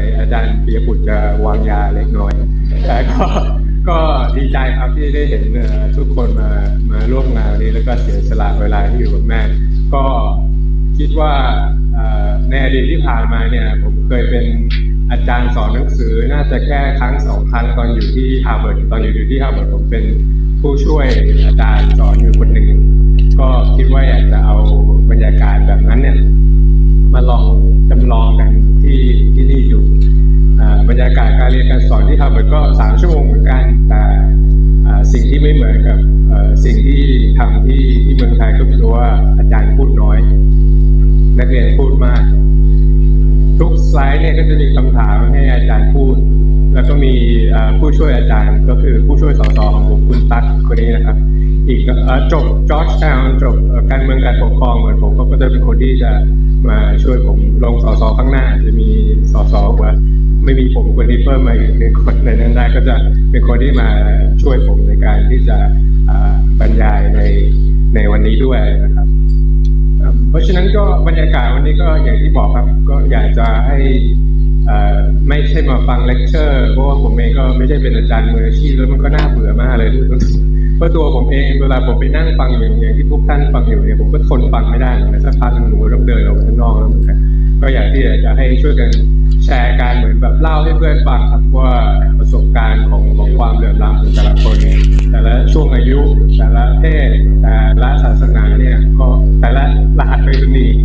สัยอาจารย์ปิยบุตรจะวางยาเล็กน้อย แต่ก็ก็ดีใจครับที่ได้เห็นทุกคนมามาร่วมงานนี้แล้วก็เสียสละเวลาที่อยู่กับแม่ ก็คิดว่าในอดีตที่ผ่านมาเนี่ย ผมเคยเป็นอาจารย์สอนหนังสือน่าจะแค่ครั้งสองครั้งตอนอยู่ที่ฮาร์วาร์ดตอนอยู่ที่ฮาร์วาร์ดผมเป็นผู้ช่วยอาจารย์สอนอยู่คนหนึ่งก็คิดว่าอยากจะเอา มาลองจำลองกันที่ที่นี่ดูอ่บรรยากาศการเรียนการสอนที่ฮาร์วาร์ดก็สามชั่วโมงเหมือนกันแต่สิ่งที่ไม่เหมือนกับสิ่งที่ทำที่ที่เมืองไทยก็คือว่าอาจารย์พูดน้อย นักเรียนพูดมาก ทุกสไลด์เนี่ยก็จะมีคำถามให้อาจารย์พูด แล้วก็มีผู้ช่วยอาจารย์ก็คือผู้ช่วยสสของผมคุณตั๊กคนนี้นะครับ อีกจบจอร์จทาวน์จบการเมืองการปกครองเหมือนผมก็จะเป็นคนที่จะ มาช่วยผมลงสอสอข้างหน้าจะมีสอสอว่าไม่มีผมคนที่เพิ่มมาอีกหนึ่งคนในนั้นได้ก็จะเป็นคนที่มาช่วยผมในการที่จะบรรยายในในวันนี้ด้วยนะครับ เพราะฉะนั้นก็บรรยากาศวันนี้ก็อย่างที่บอกครับ ก็อยากจะให้อ่อไม่ใช่มาฟังเลคเชอร์เพราะว่าผมเองก็ไม่ใช่เป็นอาจารย์มืออาชีพแล้วมันก็น่าเบื่อมากเลย เพราะตัวผมเองเวลาผมไปนั่งฟังอย่างอย่างที่ทุกท่านฟังอยู่เนี่ยผมก็ทนฟังไม่ได้เนกันสักพักหนึ่งผมก็ต้องเดินออกไปข้างนอกแล้วเหมือนกันก็อยากที่จะให้ช่วยกันแชร์การเหมือนแบบเล่าให้เพื่อนฟังครับว่าประสบการณ์ของของความเหลื่อมล้ำของแต่ละคนเนี่ยแต่ละช่วงอายุ แต่ละเพศแต่ละศาสนาเนี่ยก็แต่ละรหัสไปรษณีย์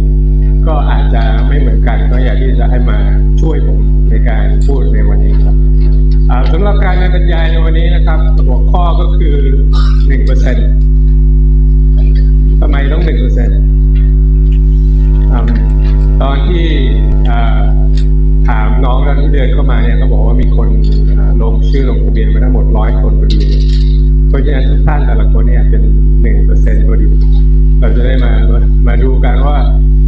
ก็อาจจะไม่เหมือนกันก็อยากที่จะให้มาช่วยผมในการพูดในวันนี้ สำหรับการบรรยายในวันนี้นะครับ หัวข้อก็คือหนึ่งเปอร์เซ็นต์ทำไมต้องหนึ่งเปอร์เซ็นต์ตอนที่ถามน้องที่เดินเข้ามาเนี่ยก็บอกว่ามีคนลงชื่อลงทะเบียนมาทั้งหมดร้อยคนพอดีเพราะฉะนั้นทุกท่านแต่ละคนเนี่ยเป็นหนึ่งเปอร์เซ็นต์พอดีเราจะได้มามาดูกันว่า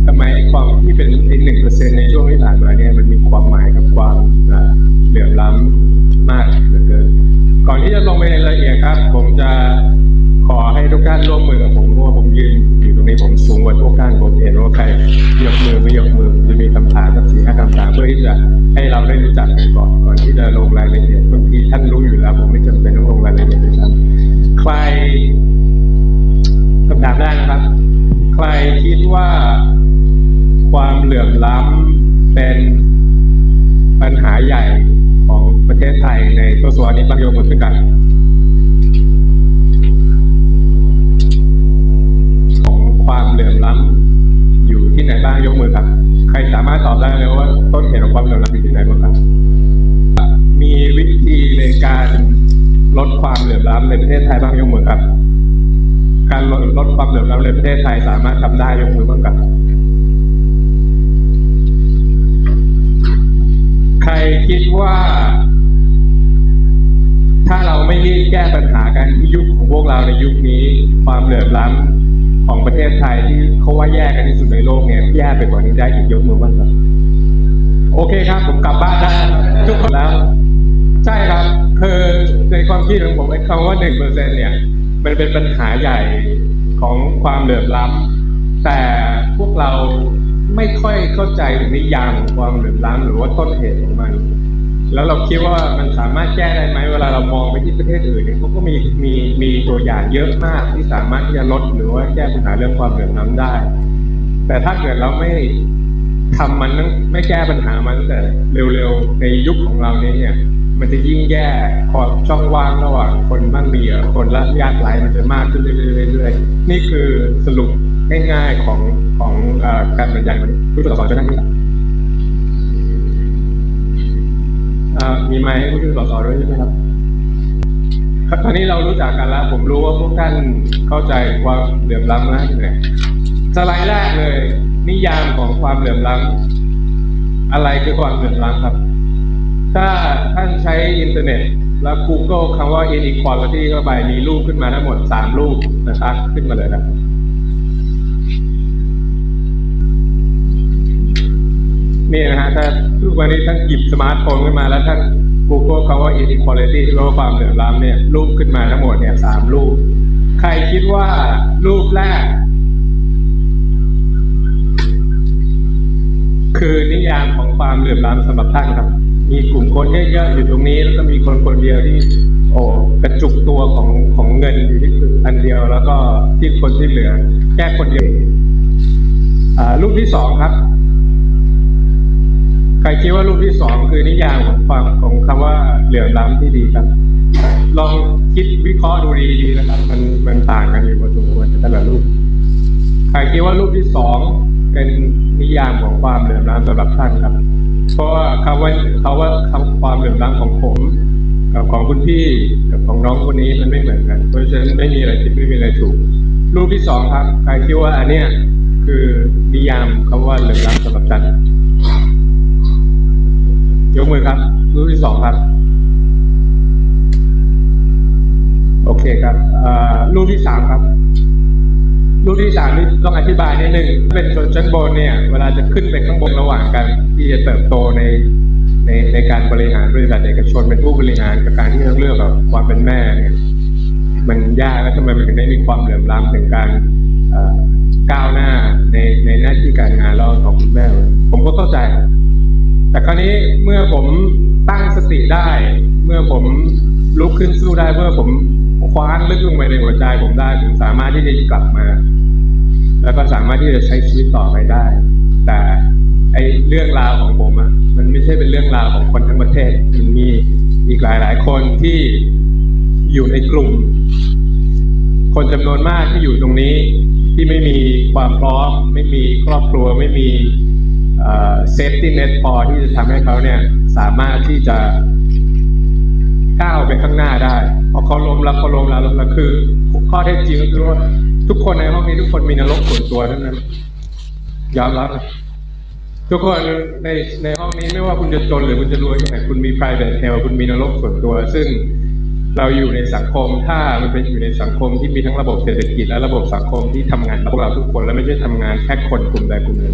ทำไมความที่เป็นไอ้หนึ่งเปอร์เซ็นในช่วงที่ผ่านมาเนี่ยมันมีความหมายกับความเหลื่อมล้ำมากเหลือเกินก่อนที่จะลงไปในรายละเอียดครับ ผมจะขอให้ทุกท่านร่วมมือกับผมเพราะว่าผมยืนอยู่ตรงนี้ผมสูงกว่าทุกท่านผมเห็นว่าใครยกมือไม่ยกมือจะมีคำถามสักสี่ห้าคำถามเพื่อที่จะให้เราได้รู้จักกันก่อนก่อนที่จะลงรายละเอียดบางทีท่านรู้อยู่แล้ว ผมไม่จำเป็นต้องลงรายละเอียดด้วยซ้ำใครคำถามแรกนะครับ ใครคิดว่า ความเหลื่อมล้ำเป็นปัญหาใหญ่ของประเทศไทยในทศวรรษนี้บางยมือขึ้นกันของความเหลื่อมล้ำอยู่ที่ไหนบ้างยกมือครับ ใครสามารถตอบได้ไหมว่าต้นเหตุของความเหลื่อมล้ำอยู่ที่ไหนบ้างครับ มีวิธีในการลดความเหลื่อมล้ำในประเทศไทยบ้างยกมือครับ การลดลดความเหลื่อมล้ำในประเทศไทยสามารถทำได้ยกมือบ้างครับ ใครคิดว่า ถ้าเราไม่รีบแก้ปัญหากันที่ยุคของพวกเราในยุคนี้ ความเหลื่อมล้ำของประเทศไทยที่เขาว่าแย่กันที่สุดในโลกเนี่ยแย่ไปกว่านี้ได้อีกยกมือบ้างครับ โอเคครับ ผมกลับบ้านได้ทุกคนแล้ว ใช่ครับคือในความคิดของผมไอ้คำว่าหนึ่งเปอร์เซ็นเนี่ย มันเป็นปัญหาใหญ่ของความเหลื่อมล้ำแต่พวกเรา ไม่ค่อยเข้าใจถึงนิยามของความเหลื่อมล้ำหรือว่าต้นเหตุของมัน แล้วเราคิดว่ามันสามารถแก้ได้ไหมเวลาเรามองไปที่ประเทศอื่นเนี่ยเขาก็มีมีมีตัวอย่างเยอะมากที่สามารถที่จะลดหรือว่าแก้ปัญหาเรื่องความเหลื่อมล้ำได้ แต่ถ้าเกิดเราไม่ทำมันตั้งไม่แก้ปัญหามันตั้งแต่เร็วๆในยุคของเรานี้เนี่ย มันจะยิ่งแย่ขอบช่องว่างระหว่างคนบ้างมีคนละยากไร้มันจะมากขึ้นเรื่อยๆนี่คือสรุปง่ายๆของ ของเอ่อการบรรยายวันนี้ผู้ตรวจสอบจะนั่งนี่อ่ามีไมค์ให้ผู้ช่วยสอสด้วยใช่ไหมครับครับตอนนี้เรารู้จักกันแล้ว ผมรู้ว่าพวกท่านเข้าใจความเหลื่อมล้ำมากเลยสไลด์แรกเลย นิยามของความเหลื่อมล้ำอะไรคือความเหลื่อมล้ำครับ ถ้าท่านใช้อินเทอร์เน็ต แล้ว Google คำว่า inequality เข้าไปมีรูปขึ้นมาทั้งหมดสามรูปนะครับ ขึ้นมาเลยนะครับ นี่นะฮะถ้าทุกวันนี้ท่านหยิบสมาร์ทโฟนขึ้นมาแล้วท่าน Google คำว่า inequality ที่แปลว่าความเหลื่อมล้ำเนี่ยรูปขึ้นมาทั้งหมดเนี่ยสามรูป ใครคิดว่ารูปแรก คือนิยามของความเหลื่อมล้ำสำหรับท่านครับ มีกลุ่มคนเยอะๆอยู่ตรงนี้แล้วก็มีคนคนเดียวที่โอ้กระจุกตัวของของเงินอยู่ที่อันเดียวแล้วก็ที่คนที่เหลือแค่คนเดียวอ่ารูปที่สองครับ รคิดว่ารูปที่สองคือนิยามของความของคำว่าเหลื่อมล้ำที่ดีครับ ลองคิดวิเคราะห์ดูดีๆนะครับ มันมันต่างกันอยู่พอสมควรในแต่ละรูป ใครคิดว่ารูปที่สองเป็นนิยามของความเหลื่อมล้ำสำหรับท่านครับ เพราะว่าคำว่าเขาว่าคำความเหลื่อมล้ำของผมกับของคุณพี่กับของน้องคนนี้มันไม่เหมือนกัน เพราะฉะนั้นไม่มีอะไรผิดไม่มีอะไรถูก รูปที่สองครับ ใครคิดว่าอันเนี้ยคือนิยามคำว่าเหลื่อมล้ำสำหรับท่าน ยกมือครับ รูปที่สองครับ โอเคครับรูปที่สามครับ รูปที่สามนี่ต้องอธิบายนิดนึงเป็นชนชั้นบนเนี่ย เวลาจะขึ้นไปข้างบนระหว่างกัน ที่จะเติบโตในในในการบริหารบริษัทเอกชนเป็นผู้บริหารกับการที่ต้องเลือกแบบความเป็นแม่เนี่ยมันยากแล้วทำไมมันถึงได้มีความเหลื่อมล้ำถึงการก้าวหน้าในในหน้าที่การงานแล้วของคุณแม่ ผมก็เข้าใจ แต่คราวนี้เมื่อผมตั้งสติได้ เมื่อผมลุกขึ้นสู้ได้ เมื่อผมคว้านลึกลงไปในหัวใจผมได้ ผมสามารถที่จะกลับมา แล้วก็สามารถที่จะใช้ชีวิตต่อไปได้ แต่ไอเรื่องราวของผมอะมันไม่ใช่เป็นเรื่องราวของคนทั้งประเทศมันมีอีกหลายๆคนที่อยู่ในกลุ่ม คนจำนวนมากที่อยู่ตรงนี้ที่ไม่มีความพร้อม ไม่มีครอบครัวไม่มี เซฟตี้เน็ตพอที่จะทำให้เขาเนี่ยสามารถที่จะก้าวไปข้างหน้าได้พอเขาล้มแล้วเขาล้มแล้วล้มแล้วคือ ข้อเท็จจริงก็คือว่าทุกคนในห้องนี้ทุกคนมีนรกส่วนตัวทั้งนั้นยอมรับนะทุกคนในในห้องนี้ไม่ว่าคุณจะจนหรือคุณจะรวยแค่ไหนคุณมี private hell คุณมีนรกส่วนตัว ซึ่งเราอยู่ในสังคมถ้ามันเป็นอยู่ในสังคมที่มีทั้งระบบเศรษฐกิจและระบบสังคมที่ทำงานพวกเราทุกคน และไม่ใช่ทำงานแค่คนกลุ่มใดกลุ่มหนึ่ง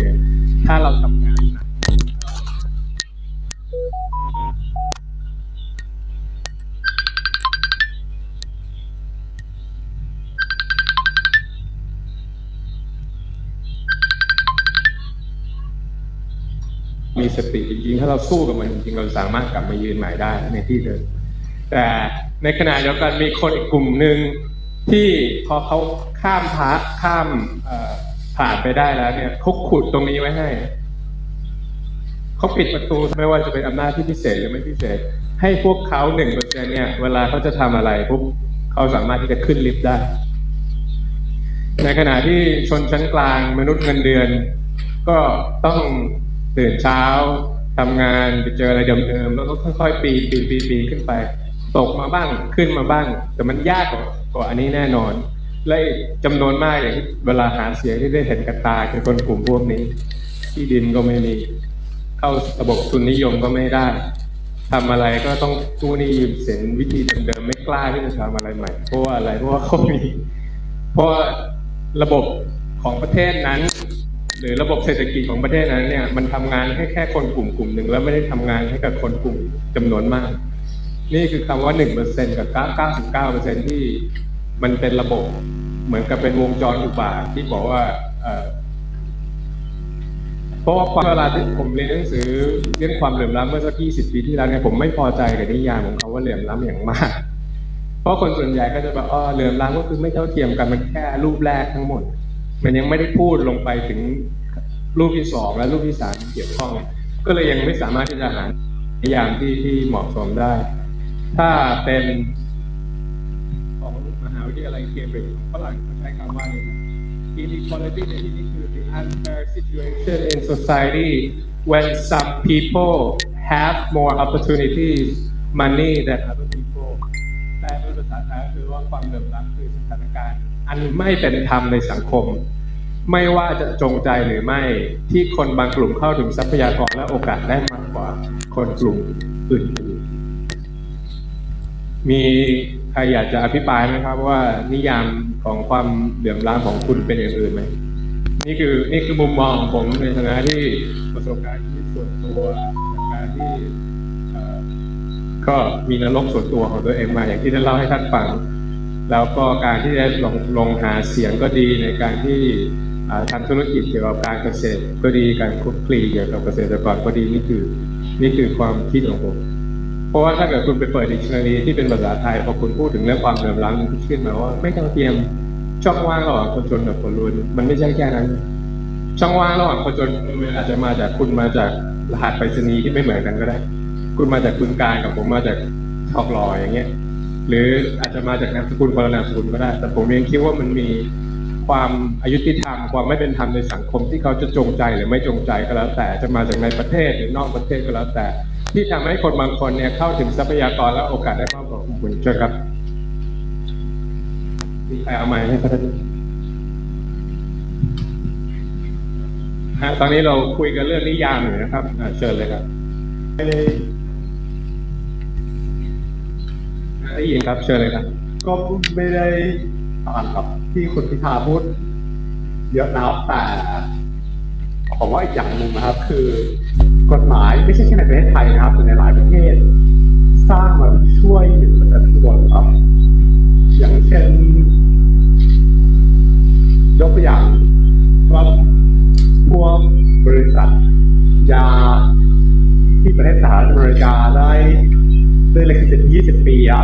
ถ้าเราทำงานหนักมีสติจริงๆ ถ้าเราสู้กับมันจริงๆ เราสามารถกลับมายืนใหม่ได้ในที่เดิม แต่ในขณะเดียวกันมีคนอีกกลุ่มหนึ่งที่พอเขาข้ามพระข้ามเอ ผ่านไปได้แล้วเนี่ยเขาขุดตรงนี้ไว้ให้เขาปิดประตูไม่ว่าจะเป็นอำนาจที่พิเศษหรือไม่พิเศษ ให้พวกเขาหนึ่งเปอร์เซ็นเนี่ย เวลาเขาจะทำอะไรปุ๊บเขาสามารถที่จะขึ้นลิฟต์ได้ ในขณะที่ชนชั้นกลางมนุษย์เงินเดือน ก็ต้องตื่นเช้าทำงานไปเจออะไรเดิมๆแล้วก็ค่อยๆ ปีนปีนปีนขึ้นไป ตกมาบ้างขึ้นมาบ้าง แต่มันยากกว่าอันนี้แน่นอน และอีกจำนวนมากอย่างที่เวลาหาเสียงที่ได้เห็นกับตาคือคนกลุ่มพวกนี้ ที่ดินก็ไม่มีเข้าระบบทุนนิยมก็ไม่ได้ทำอะไรก็ต้องกู้นี้ยืมเสินวิธีเดิมๆไม่กล้าที่จะทำอะไรใหม่ เพราะว่าอะไรเพราะว่าเขามีเพราะระบบของประเทศนั้น หรือระบบเศรษฐกิจของประเทศนั้นเนี่ย มันทำงานให้แค่คนกลุ่มกลุ่มหนึ่งแล้วไม่ได้ทำงานให้กับคนกลุ่มจำนวนมาก นี่คือคำว่าหนึ่งเปอร์เซ็นกับเก้าเก้าสิบเก้าเปอร์เซ็นที่ มันเป็นระบบ เหมือนกับเป็นวงจรอุบาทที่บอกว่าเพราะว่าความเวลาที่ผมเรียนหนังสือเรื่องความเหลื่อมล้ำเมื่อสักยี่สิบปีที่แล้วเนี่ยผมไม่พอใจกับนิยามของเขาว่าเหลื่อมล้ำอย่างมาก เพราะคนส่วนใหญ่ก็จะแบบอ๋อเหลื่อมล้ำก็คือไม่เท่าเทียมกันมันแค่รูปแรกทั้งหมด มันยังไม่ได้พูดลงไปถึงรูปที่สองและรูปที่สามที่เกี่ยวข้อง ก็เลยยังไม่สามารถที่จะหานิยามที่ที่เหมาะสมได้ ถ้าเป็น วิทยาลัยเคมบริดจ์ฝรั่งเขาใช้คำว่าอะไร inequality ในที่นี้คือ the unfair situation in society when some people have more opportunities money than other people แปลเป็นภาษาไทยคือว่าความเหลื่อมล้ำคือสถานการณ์ อันไม่เป็นธรรมในสังคม ไม่ว่าจะจงใจหรือไม่ที่คนบางกลุ่มเข้าถึงทรัพยากรและโอกาสได้มากกว่าคนกลุ่มอื่นๆมี ใครอยากจะอภิปรายไหมครับว่านิยามของความเหลื่อมล้ำของคุณเป็นอย่างอื่นไหมนี่คือนี่คือมุมมองของผมในฐานะที่ประสบการณ์ชีวิตส่วนตัวจากการที่ก็มีนรกส่วนตัวของตัวเองมาอย่างที่ได้เล่าให้ท่านฟัง แล้วก็การที่ได้ลงลงหาเสียงก็ดีในการที่ทำธุรกิจเกี่ยวกับการเกษตรก็ดีการคลุกคลีเกี่ยวกับเกษตรกรก็ดีนี่คือ นี่คือความคิดของผม เพราะว่าถ้าเกิดคุณไปเปิดดิกชันนารีที่เป็นภาษาไทยพอคุณพูดถึงเรื่องความเหลื่อมล้ำมันขึ้นมาว่าไม่เท่าเทียมช่องว่างระหว่างคนจนกับคนรวยมันไม่ใช่แค่นั้น ช่องว่างระหว่างคนจนคนรวยอาจจะมาจากคุณมาจากรหัสไปรษณีย์ที่ไม่เหมือนกันก็ได้ คุณมาจากคุณการกับผมมาจากทอกหล่ออย่างเงี้ย หรืออาจจะมาจากนามสกุลคนละนามสกุลก็ได้ แต่ผมยังคิดว่ามันมีความอายุติธรรมความไม่เป็นธรรมในสังคมที่เขาจะจงใจหรือไม่จงใจก็แล้วแต่จะมาจากในประเทศหรือนอกประเทศก็แล้วแต่ ที่ทำให้คนบางคนเนี่ยเข้าถึงทรัพยากรและโอกาสได้มากกว่าคุณเชิญครับมีใครเอาไม้ให้เขาได้ไหมฮะตอนนี้เราคุยกันเรื่องนิยามอยู่นะครับเชิญเลยครับได้ยินครับ เชิญเลยครับ ก็ไม่ได้อ่านกับที่คุณพิธาพูดเยอะนะแต่ผมว่าอีกอย่างหนึ่งนะครับ คือ กฎหมายไม่ใช่แค่ในประเทศไทยนะครับแต่ในหลายประเทศ สร้างมาช่วยประชาชนครับ อย่างเช่น ยกตัวอย่างว่าพวกบริษัท ยาที่ประเทศสหรัฐอเมริกาได้ได้เลยคือ20ปีอะ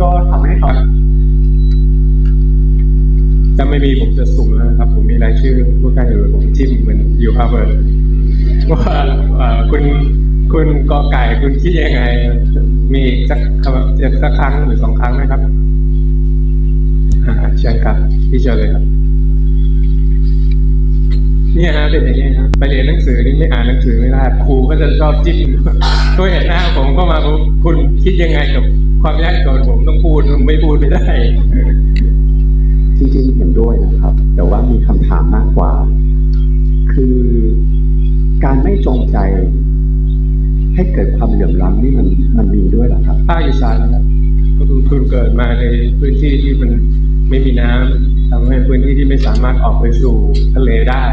ก็ทำให้เขาถ้าไม่มีผมจะสุ่มแล้วนะครับ ผมมีรายชื่อผู้การอยู่ผมจิ้มเหมือนอยู่ฮาร์วาร์ด ว่าคุณคุณกอไก่คุณคิดยังไง มีอีกสักสักครั้งหรือสองครั้งไหมครับเชิญครับพี่เชิญเลยครับเนี่ยฮะเป็นอย่างนี้ครับไปเรียนหนังสือนี่ไม่อ่านหนังสือไม่ได้ครูก็จะชอบจิ้มตัวเห็นหน้าผมก็มาปุ๊บคุณคิดยังไงกับความยากจนผมต้องพูดไม่พูดไม่ได้ จริงๆเห็นด้วยนะครับ แต่ว่ามีคำถามมากกว่า คือ การไม่จงใจ ให้เกิดความเหลื่อมล้ำนี่มันมันมีด้วยหรอครับภาคอีสานนะครับก็คือคุณเกิดมาในพื้นที่ที่มันไม่มีน้ำทำให้พื้นที่ที่ไม่สามารถออกไปสู่ทะเลได้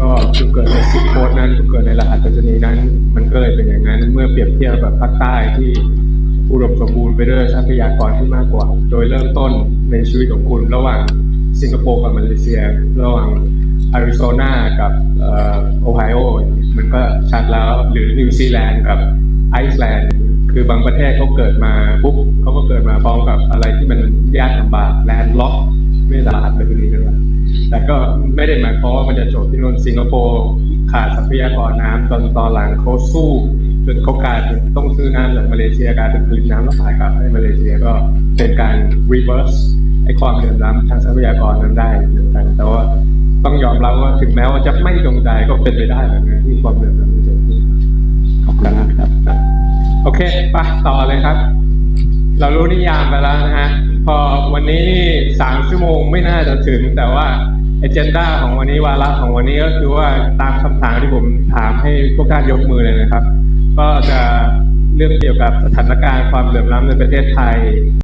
ก็คุณเกิดในสิบโคดนั้นคุณเกิดในรหัสไปรษณีย์นั้น มันก็เลยเป็นอย่างนั้น เมื่อเปรียบเทียบแบบภาคใต้ที่อุดมสมบูรณ์ไปด้วยทรัพยากรที่มากกว่า โดยเริ่มต้นในชีวิตของคุณระหว่างสิงคโปร์กับมาเลเซีย ระหว่าง อาริโซนากับโอไฮโอมันก็ชัดแล้วหรือนิวซีแลนด์กับไอซ์แลนด์คือบางประเทศเขาเกิดมาปุ๊บเขาก็เกิดมาพร้อมกับอะไรที่มันยากลำบากแลนด์ล็อกไม่ตลาดแบบนี้เลยแต่ก็ไม่ได้หมายความว่ามันจะจบที่นนสิงคโปร์ขาดทรัพยากรน้ำตอนตอนหลังเขาสู้จนเขากลายเป็นต้องซื้อน้ำจากมาเลเซียกลายเป็นผลิตน้ำแล้วขายกลับให้มาเลเซียก็เป็นการ reverse ไอ้ความเหลื่อมล้ำทางทรัพยากรนั้นได้เหมือนกันแต่ว่า ต้องยอมรับว่าถึงแม้ว่าจะไม่จงใจก็เป็นไปได้เหมือนกันที่ความเหลื่อมล้ำจะเกิดขึ้นขอบคุณมากครับ โอเคไปต่อเลยครับ เรารู้นิยามไปแล้วนะฮะพอวันนี้สามชั่วโมงไม่น่าจะถึง แต่ว่าเอเจนดาของวันนี้วาระของวันนี้ก็คือว่าตามคำถามที่ผมถามให้พวกท่านยกมือเลยนะครับ ก็จะเรื่องเกี่ยวกับสถานการณ์ความเหลื่อมล้ำในประเทศไทย